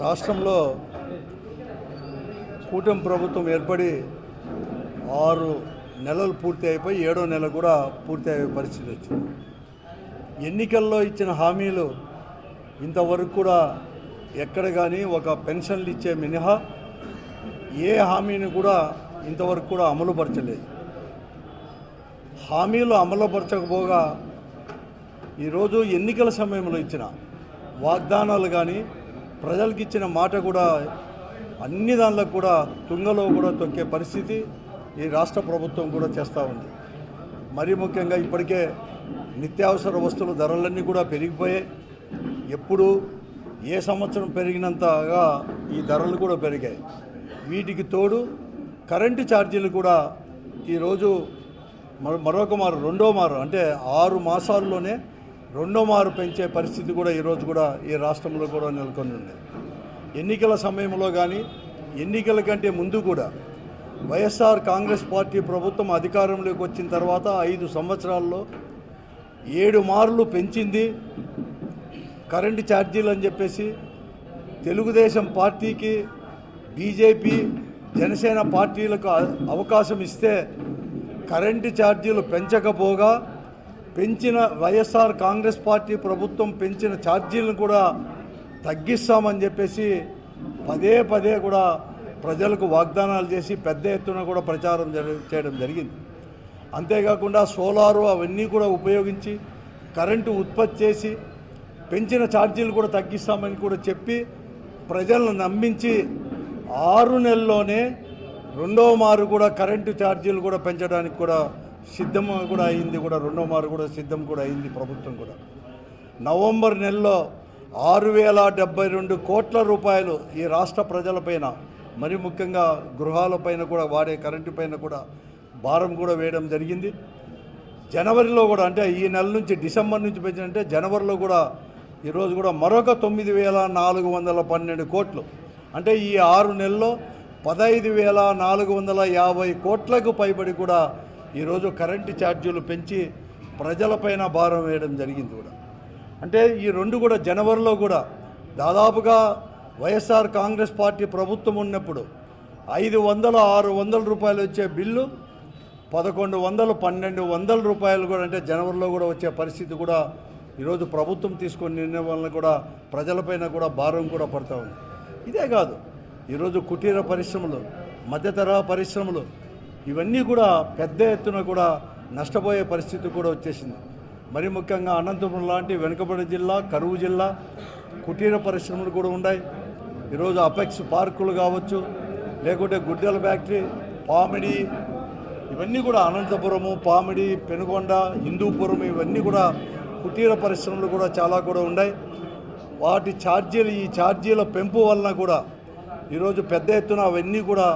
రాష్ట్రంలో కూటమి ప్రభుత్వం ఏర్పడి ఆరు నెలలు పూర్తి అయిపోయి ఏడో నెల కూడా పూర్తి అయ్యే పరిస్థితి వచ్చింది. ఎన్నికల్లో ఇచ్చిన హామీలు ఇంతవరకు కూడా ఎక్కడ కానీ ఒక పెన్షన్లు ఇచ్చే మినహా ఏ హామీని కూడా ఇంతవరకు కూడా అమలుపరచలేదు. హామీలు అమలుపరచకపోగా ఈరోజు ఎన్నికల సమయంలో ఇచ్చిన వాగ్దానాలు కానీ ప్రజలకు ఇచ్చిన మాట కూడా అన్ని దానిలో కూడా తుంగలో కూడా తొక్కే పరిస్థితి ఈ రాష్ట్ర ప్రభుత్వం కూడా చేస్తూ ఉంది. మరీ ముఖ్యంగా ఇప్పటికే నిత్యావసర వస్తువుల ధరలన్నీ కూడా పెరిగిపోయాయి. ఎప్పుడు ఏ సంవత్సరం పెరిగినంతగా ఈ ధరలు కూడా పెరిగాయి. వీటికి తోడు కరెంటు ఛార్జీలు కూడా ఈరోజు మరొక మారు రెండో మారు అంటే ఆరు మాసాల్లోనే రెండో మారు పెంచే పరిస్థితి కూడా ఈరోజు కూడా ఈ రాష్ట్రంలో కూడా నెలకొని ఉంది. ఎన్నికల సమయంలో కానీ ఎన్నికల కంటే ముందు కూడా వైఎస్ఆర్ కాంగ్రెస్ పార్టీ ప్రభుత్వం అధికారంలోకి వచ్చిన తర్వాత ఐదు సంవత్సరాల్లో ఏడు మార్లు పెంచింది కరెంటు ఛార్జీలు అని చెప్పేసి తెలుగుదేశం పార్టీకి బీజేపీ జనసేన పార్టీలకు అవకాశం ఇస్తే కరెంటు ఛార్జీలు పెంచకపోగా పెంచిన వైఎస్ఆర్ కాంగ్రెస్ పార్టీ ప్రభుత్వం పెంచిన ఛార్జీలను కూడా తగ్గిస్తామని చెప్పేసి పదే పదే కూడా ప్రజలకు వాగ్దానాలు చేసి పెద్ద ఎత్తున కూడా ప్రచారం చేయడం జరిగింది. అంతేకాకుండా సోలారు అవన్నీ కూడా ఉపయోగించి కరెంటు ఉత్పత్తి చేసి పెంచిన ఛార్జీలు కూడా తగ్గిస్తామని కూడా చెప్పి ప్రజలను నమ్మించి ఆరు నెలల్లోనే రెండవ మారు కూడా కరెంటు ఛార్జీలు కూడా పెంచడానికి కూడా సిద్ధం కూడా అయింది కూడా రెండవ మారు కూడా సిద్ధం కూడా అయింది ప్రభుత్వం కూడా. నవంబర్ నెలలో ఆరు వేల డెబ్బై రెండు కోట్ల రూపాయలు ఈ రాష్ట్ర ప్రజలపైన మరి ముఖ్యంగా గృహాలపైన కూడా వాడే కరెంటు పైన కూడా భారం కూడా వేయడం జరిగింది. జనవరిలో కూడా అంటే ఈ నెల నుంచి డిసెంబర్ నుంచి పెంచినంటే జనవరిలో కూడా ఈరోజు కూడా మరొక తొమ్మిది వేల నాలుగు వందల పన్నెండు కోట్లు. అంటే ఈ ఆరు నెలల్లో పదహైదు వేల నాలుగు వందల యాభై కోట్లకు పైబడి కూడా ఈరోజు కరెంటు ఛార్జీలు పెంచి ప్రజలపైన భారం వేయడం జరిగింది కూడా. అంటే ఈ రెండు కూడా జనవరిలో కూడా దాదాపుగా వైఎస్ఆర్ కాంగ్రెస్ పార్టీ ప్రభుత్వం ఉన్నప్పుడు ఐదు వందల ఆరు వందల రూపాయలు వచ్చే బిల్లు పదకొండు వందలు పన్నెండు వందల రూపాయలు కూడా అంటే జనవరిలో కూడా వచ్చే పరిస్థితి కూడా ఈరోజు ప్రభుత్వం తీసుకున్న నిర్ణయం వలన కూడా ప్రజలపైన కూడా భారం కూడా పడతా ఉంది. ఇదే కాదు ఈరోజు కుటీర పరిశ్రమలు మధ్యతరహా పరిశ్రమలు ఇవన్నీ కూడా పెద్ద ఎత్తున కూడా నష్టపోయే పరిస్థితి కూడా వచ్చేసింది. మరి ముఖ్యంగా అనంతపురం లాంటి వెనుకబడి జిల్లా కరువు జిల్లా కుటీర పరిశ్రమలు కూడా ఉన్నాయి. ఈరోజు అపెక్స్ పార్కులు కావచ్చు లేకుంటే గుడ్డెల ఫ్యాక్టరీ పామిడి ఇవన్నీ కూడా అనంతపురము పామిడి పెనుగొండ హిందూపురం ఇవన్నీ కూడా కుటీర పరిశ్రమలు కూడా చాలా కూడా ఉన్నాయి. వాటి ఛార్జీలు ఈ ఛార్జీల పెంపు వలన కూడా ఈరోజు పెద్ద ఎత్తున అవన్నీ కూడా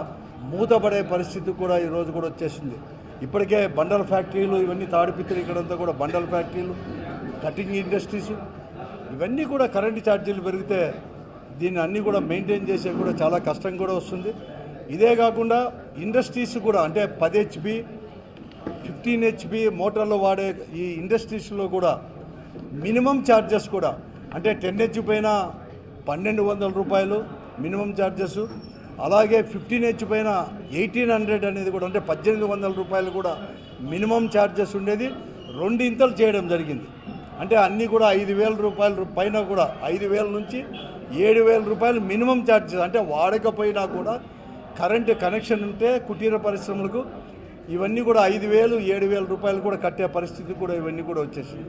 మూతపడే పరిస్థితి కూడా ఈరోజు కూడా వచ్చేసింది. ఇప్పటికే బండల ఫ్యాక్టరీలు ఇవన్నీ తాడిపిత్తులు ఇక్కడంతా కూడా బండల ఫ్యాక్టరీలు కటింగ్ ఇండస్ట్రీస్ ఇవన్నీ కూడా కరెంటు ఛార్జీలు పెరిగితే దీన్ని అన్నీ కూడా మెయింటైన్ చేసే కూడా చాలా కష్టం కూడా వస్తుంది. ఇదే కాకుండా ఇండస్ట్రీస్ కూడా అంటే పది హెచ్బి ఫిఫ్టీన్ హెచ్బి మోటార్లు వాడే ఈ ఇండస్ట్రీస్లో కూడా మినిమం ఛార్జెస్ కూడా అంటే టెన్ హెచ్ పైన పన్నెండు వందల రూపాయలు మినిమం ఛార్జెస్ అలాగే ఫిఫ్టీన్ హెచ్ పైన ఎయిటీన్ హండ్రెడ్ అనేది కూడా అంటే పద్దెనిమిది వందల రూపాయలు కూడా మినిమం ఛార్జెస్ ఉండేది. రెండింతలు చేయడం జరిగింది. అంటే అన్నీ కూడా ఐదు వేల రూపాయల పైన కూడా ఐదు వేల నుంచి ఏడు వేల రూపాయలు మినిమం ఛార్జెస్ అంటే వాడకపోయినా కూడా కరెంటు కనెక్షన్ ఉంటే కుటీర పరిశ్రమలకు ఇవన్నీ కూడా ఐదు వేలు ఏడు వేల రూపాయలు కూడా కట్టే పరిస్థితి కూడా ఇవన్నీ కూడా వచ్చేసింది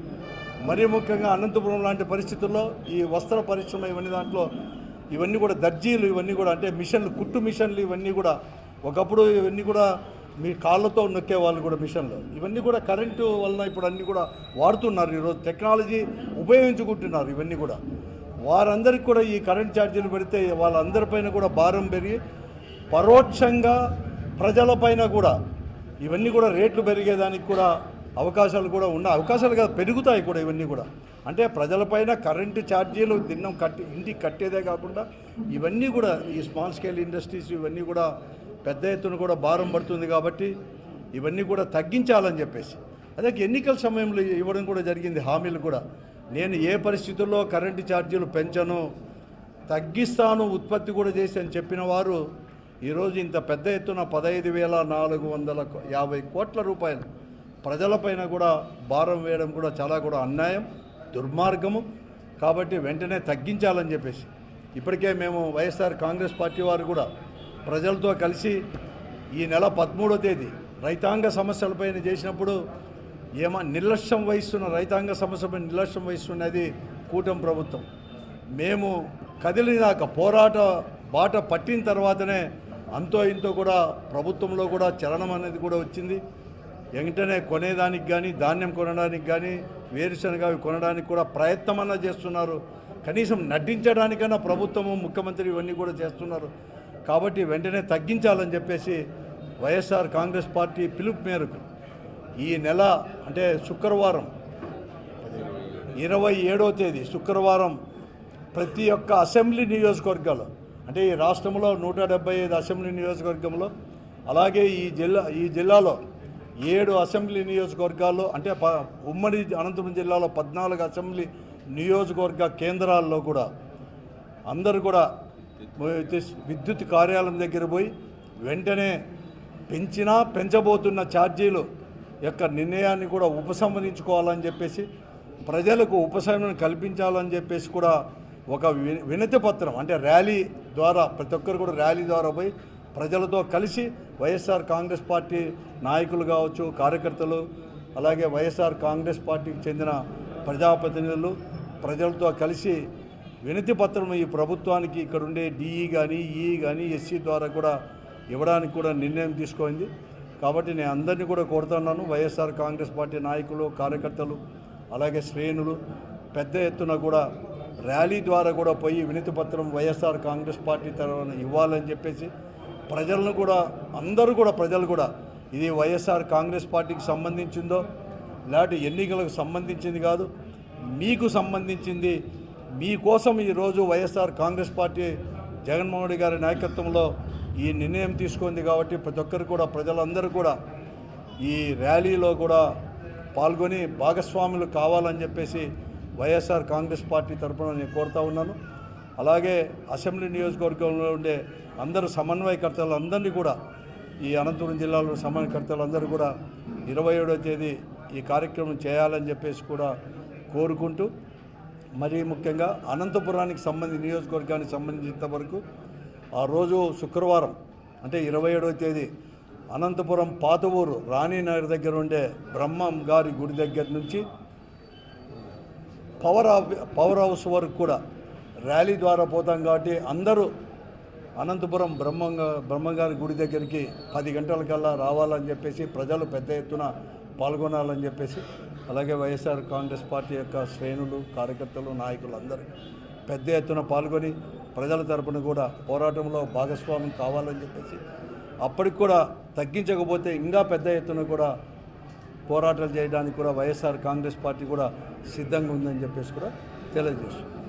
మరీ ముఖ్యంగా అనంతపురం లాంటి పరిస్థితుల్లో ఈ వస్త్ర పరిశ్రమ ఇవన్నీ దాంట్లో ఇవన్నీ కూడా దర్జీలు ఇవన్నీ కూడా అంటే మిషన్లు కుట్టు మిషన్లు ఇవన్నీ కూడా ఒకప్పుడు ఇవన్నీ కూడా మీ కాళ్ళతో నొక్కే వాళ్ళు కూడా మిషన్లు. ఇవన్నీ కూడా కరెంటు వలన ఇప్పుడు అన్నీ కూడా వాడుతున్నారు ఈరోజు. టెక్నాలజీ ఉపయోగించుకుంటున్నారు ఇవన్నీ కూడా. వారందరికీ కూడా ఈ కరెంట్ ఛార్జీలు పెడితే వాళ్ళందరిపైన కూడా భారం పెరిగి పరోక్షంగా ప్రజలపైన కూడా ఇవన్నీ కూడా రేట్లు పెరిగేదానికి కూడా అవకాశాలు కూడా ఉన్న అవకాశాలు కాదు పెరుగుతాయి కూడా ఇవన్నీ కూడా. అంటే ప్రజలపైన కరెంటు ఛార్జీలు దిన్నం కట్టి ఇంటికి కట్టేదే కాకుండా ఇవన్నీ కూడా ఈ స్మాల్ స్కేల్ ఇండస్ట్రీస్ ఇవన్నీ కూడా పెద్ద ఎత్తున కూడా భారం పడుతుంది కాబట్టి ఇవన్నీ కూడా తగ్గించాలని చెప్పేసి. అదే ఎన్నికల సమయంలో ఇవ్వడం కూడా జరిగింది హామీలు కూడా. నేను ఏ పరిస్థితుల్లో కరెంటు ఛార్జీలు పెంచను తగ్గిస్తాను ఉత్పత్తి కూడా చేసి అని చెప్పిన వారు ఈరోజు ఇంత పెద్ద ఎత్తున పదహైదు వేల నాలుగు వందల యాభై కోట్ల రూపాయలు ప్రజలపైన కూడా భారం వేయడం కూడా చాలా కూడా అన్యాయం దుర్మార్గము. కాబట్టి వెంటనే తగ్గించాలని చెప్పేసి. ఇప్పటికే మేము వైఎస్ఆర్ కాంగ్రెస్ పార్టీ వారు కూడా ప్రజలతో కలిసి ఈ నెల పదమూడో తేదీ రైతాంగ సమస్యలపైన చేసినప్పుడు ఏమో నిర్లక్ష్యం వహిస్తున్న రైతాంగ సమస్యపై నిర్లక్ష్యం వహిస్తున్నది కూటమి ప్రభుత్వం. మేము కదిలినాక పోరాట బాట పట్టిన తర్వాతనే అంతో ఇంతో కూడా ప్రభుత్వంలో కూడా చలనం అనేది కూడా వచ్చింది. వెంటనే కొనేదానికి కానీ ధాన్యం కొనడానికి కానీ వేరుశనగ అవి కొనడానికి కూడా ప్రయత్నం అన్నా చేస్తున్నారు. కనీసం నటించడానికైనా ప్రభుత్వము ముఖ్యమంత్రి ఇవన్నీ కూడా చేస్తున్నారు. కాబట్టి వెంటనే తగ్గించాలని చెప్పేసి వైఎస్ఆర్ కాంగ్రెస్ పార్టీ పిలుపు మేరకు ఈ నెల అంటే శుక్రవారం ఇరవై ఏడవ తేదీ శుక్రవారం ప్రతి ఒక్క అసెంబ్లీ నియోజకవర్గాలు అంటే ఈ రాష్ట్రంలో నూట డెబ్బై ఐదు అసెంబ్లీ నియోజకవర్గంలో అలాగే ఈ జిల్లా ఈ జిల్లాలో ఏడు అసెంబ్లీ నియోజకవర్గాల్లో అంటే ప ఉమ్మడి అనంతపురం జిల్లాలో పద్నాలుగు అసెంబ్లీ నియోజకవర్గ కేంద్రాల్లో కూడా అందరూ కూడా విద్యుత్ కార్యాలయం దగ్గర పోయి వెంటనే పెంచినా పెంచబోతున్న ఛార్జీలు యొక్క నిర్ణయాన్ని కూడా ఉపసంహరించుకోవాలని చెప్పేసి ప్రజలకు ఉపశమనం కల్పించాలని చెప్పేసి కూడా ఒక వి- వినతి పత్రం అంటే ర్యాలీ ద్వారా ప్రతి ఒక్కరు కూడా ర్యాలీ ద్వారా పోయి ప్రజలతో కలిసి వైఎస్ఆర్ కాంగ్రెస్ పార్టీ నాయకులు కావచ్చు కార్యకర్తలు అలాగే వైఎస్ఆర్ కాంగ్రెస్ పార్టీకి చెందిన ప్రజాప్రతినిధులు ప్రజలతో కలిసి వినతి పత్రం ఈ ప్రభుత్వానికి ఇక్కడ ఉండే డిఈ కానీ ఈ కానీ ఎస్సీ ద్వారా కూడా ఇవ్వడానికి కూడా నిర్ణయం తీసుకుంది. కాబట్టి నేను అందరినీ కూడా కోరుతున్నాను వైఎస్ఆర్ కాంగ్రెస్ పార్టీ నాయకులు కార్యకర్తలు అలాగే శ్రేణులు పెద్ద ఎత్తున కూడా ర్యాలీ ద్వారా కూడా పోయి వినతి పత్రం వైఎస్ఆర్ కాంగ్రెస్ పార్టీ తరఫున ఇవ్వాలని చెప్పేసి ప్రజలను కూడా అందరూ కూడా ప్రజలు కూడా ఇది వైఎస్ఆర్ కాంగ్రెస్ పార్టీకి సంబంధించిందో లేకపోతే ఎన్నికలకు సంబంధించింది కాదు మీకు సంబంధించింది మీకోసం ఈరోజు YSR Congress party Jaganmohan Reddy గారి నాయకత్వంలో ఈ నిర్ణయం తీసుకుంది కాబట్టి ప్రతి ఒక్కరు కూడా ప్రజలందరూ కూడా ఈ ర్యాలీలో కూడా పాల్గొని భాగస్వాములు కావాలని చెప్పేసి వైఎస్ఆర్ కాంగ్రెస్ పార్టీ తరఫున నేను కోరుతా ఉన్నాను. అలాగే అసెంబ్లీ నియోజకవర్గంలో ఉండే అందరు సమన్వయకర్తలు అందరినీ కూడా ఈ అనంతపురం జిల్లాలో సమన్వయకర్తలు అందరూ కూడా ఇరవై ఏడవ తేదీ ఈ కార్యక్రమం చేయాలని చెప్పేసి కూడా కోరుకుంటూ మరీ ముఖ్యంగా అనంతపురానికి సంబంధించి నియోజకవర్గానికి సంబంధించినంత వరకు ఆ రోజు శుక్రవారం అంటే ఇరవై ఏడవ తేదీ అనంతపురం పాత ఊరు రాణీనగర్ దగ్గర ఉండే బ్రహ్మం గారి గుడి దగ్గర నుంచి పవర్ హౌ- పవర్ హౌస్ వరకు కూడా ర్యాలీ ద్వారా పోతాం కాబట్టి అందరూ అనంతపురం బ్రహ్మంగా బ్రహ్మంగారి గుడి దగ్గరికి పది గంటలకల్లా రావాలని చెప్పేసి ప్రజలు పెద్ద ఎత్తున పాల్గొనాలని చెప్పేసి అలాగే వైఎస్ఆర్ కాంగ్రెస్ పార్టీ యొక్క శ్రేణులు కార్యకర్తలు నాయకులు అందరూ పెద్ద ఎత్తున పాల్గొని ప్రజల తరపున కూడా పోరాటంలో భాగస్వామ్యం కావాలని చెప్పేసి అప్పటికి కూడా తగ్గించకపోతే ఇంకా పెద్ద ఎత్తున కూడా పోరాటాలు చేయడానికి కూడా వైఎస్ఆర్ కాంగ్రెస్ పార్టీ కూడా సిద్ధంగా ఉందని చెప్పేసి కూడా తెలియజేస్తుంది